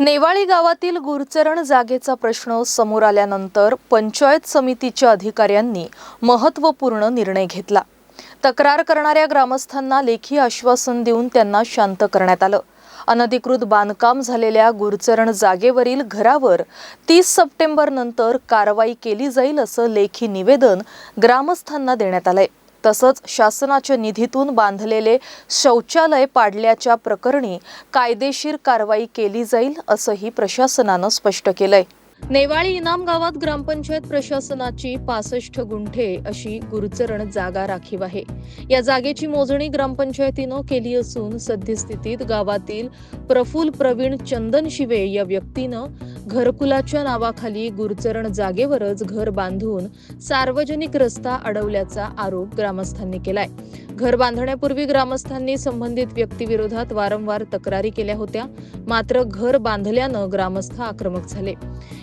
नेवाळी गावातील गुरचरण जागेचा प्रश्न समोर आल्यानंतर पंचायत समितीच्या अधिकाऱ्यांनी महत्त्वपूर्ण निर्णय घेतला. तक्रार करणाऱ्या ग्रामस्थांना लेखी आश्वासन देऊन त्यांना शांत करण्यात आलं. अनधिकृत बांधकाम झालेल्या गुरचरण जागेवरील घरावर तीस सप्टेंबर नंतर कारवाई केली जाईल असं लेखी निवेदन ग्रामस्थांना देण्यात आलंय. तसंच शासनाच्या निधीतून बांधलेले शौचालय पाडल्याच्या प्रकरणी कायदेशीर कारवाई केली जाईल असंही प्रशासनानं स्पष्ट केलंय. नेवाळी इनाम गावात ग्रामपंचायत प्रशासनाची पासष्ट गुंठे अशी गुरुचरण जागा राखीव आहे. या जागेची मोजणी ग्रामपंचायतीनं केली असून सद्यस्थितीत गावातील प्रफुल प्रवीण चंदन शिवे या व्यक्तीनं घरकुलाच्या नावाखाली गुरचरण जागेवरच घर बांधून सार्वजनिक रस्ता अडवल्याचा आरोप ग्रामस्थांनी केलाय. घर बांधण्यापूर्वी ग्रामस्थांनी संबंधित व्यक्तीविरोधात वारंवार तक्रारी केल्या होत्या. मात्र घर बांधल्यानं ग्रामस्थ आक्रमक झाले.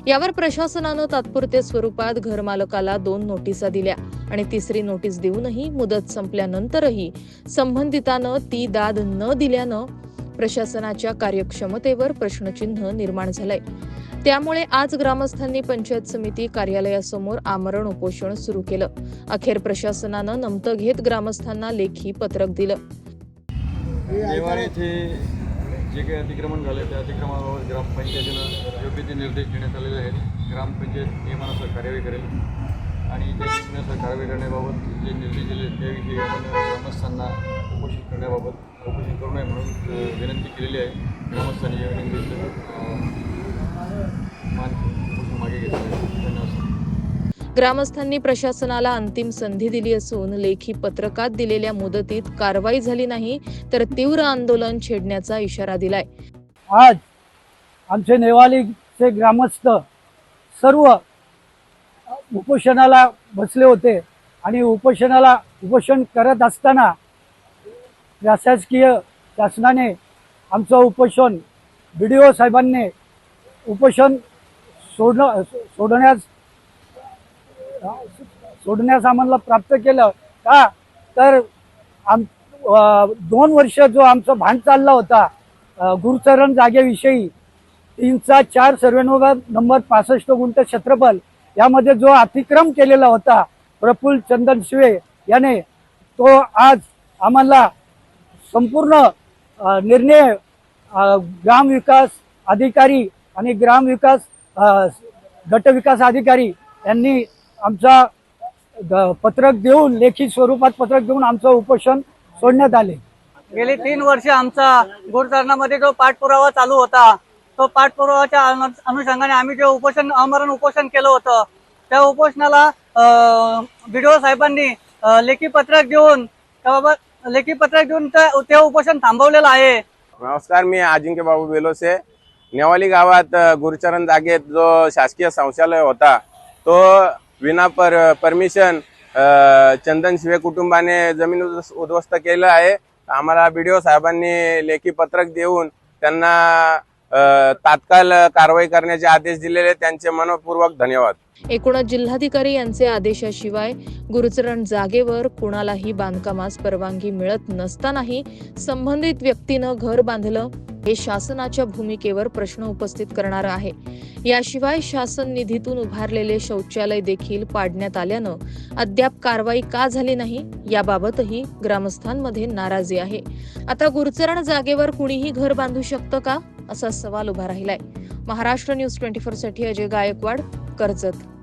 यावर प्रशासनानं तात्पुरत्या स्वरूपात घरमालकाला दोन नोटिसा दिल्या आणि तिसरी नोटीस देऊनही मुदत संपल्यानंतरही संबंधितानं ती दाद न दिल्यानं प्रशासनाच्या कार्यक्षमतेवर प्रश्नचिन्ह निर्माण झालंय. त्यामुळे आज ग्रामस्थांनी पंचायत समिती कार्यालयासमोर आमरण उपोषण सुरू केलं. अखेर प्रशासनानं नमतं घेत ग्रामस्थांना लेखी पत्रक दिलं. जे काही अतिक्रमण झाले त्या अतिक्रमणाबाबत ग्रामपंचायतीनं योग्य ते निर्देश देण्यात आलेले आहेत. ग्रामपंचायत नियमानुसार कार्यवाही करेल आणि त्या नियमानुसार कारवाई करण्याबाबत जे निर्देश दिले त्याविषयी आपण ग्रामस्थांना उपोषण करण्याबाबत उपोषण करू नये म्हणून विनंती केलेली आहे. ग्रामस्थांनी या विनंतीचं मागे ग्रामस्थांनी प्रशासनाला अंतिम संधी दिली असून लेखी पत्रकात दिलेल्या मुदतीत कारवाई झाली नाही तर तीव्र आंदोलन छेडण्याचा इशारा दिलाय. आज आमचे नेवालीचे ग्रामस्थ सर्व उपोषणाला बसले होते आणि उपोषणाला उपोषण करत असताना प्रशासकीय शासनाने आमचं उपोषण बी डी ओ साहेबांनी उपोषण सोडणं सोडण्यास सोडण्यास आम्हाला प्राप्त केलं का? तर आम दोन वर्ष जो आमचा भांड चालला होता गुरुचरण जागेविषयी तीनचा चार सर्वे नंबर पासष्ट गुंठ क्षेत्रफल यामध्ये जो अतिक्रम केलेला होता प्रफुल्ल चंदन शिवे याने तो आज आम्हाला संपूर्ण निर्णय ग्रामविकास अधिकारी आणि ग्रामविकास अ, गटविकास अधिकारी यांनी आमचा पत्रक देऊन लेखी स्वरूपात पत्रक देऊन आमचं उपोषण सोडण्यात आले. गेली तीन वर्ष आमचा गुरुचरणामध्ये जो पाठपुरावा चालू होता तो पाठपुरावाच्या अनु- अनुषंगाने आम्ही जे उपोषण आमरण उपोषण केलं होतं त्या उपोषणाला बीडीओ साहेबांनी लेखी पत्रक देऊन त्याबाबत लेखी पत्रक देऊन ते ते उपोषण थांबवलेलं आहे. नमस्कार मी अजिंक्य बाबू बेलोसे. नेवाली गावात गुरुचरण जागेत जो शासकीय शौचालय होता तो विना पर परमिशन चंदन शिवे कुटुंबाने जमीन उद्ध्वस्त केलं आहे. आम्हाला बीडीओ साहेबांनी लेखी पत्रक देऊन त्यांना तात्काळ कारवाई करण्याचे आदेश दिलेले त्यांचे मनपूर्वक धन्यवाद. एकूणच जिल्हाधिकारी यांचे आदेशाशिवाय गुरुचरण जागेवर कुणालाही बांधकामास परवानगी मिळत नसतानाही संबंधित व्यक्तीनं घर बांधलं हे शासनाच्या भूमिकेवर प्रश्न उपस्थित करणार आहे. याशिवाय शासन निधीतून उभारलेले शौचालय देखील पाडण्यात आल्यानं अद्याप कारवाई का झाली नाही याबाबतही ग्रामस्थांमध्ये नाराजी आहे. आता गुरुचरण जागेवर कुणीही घर बांधू शकतं का? असा सवाल उभा राहिलाय. महाराष्ट्र न्यूज ट्वेंटी फोरसाठी अजय गायकवाड कर्जत.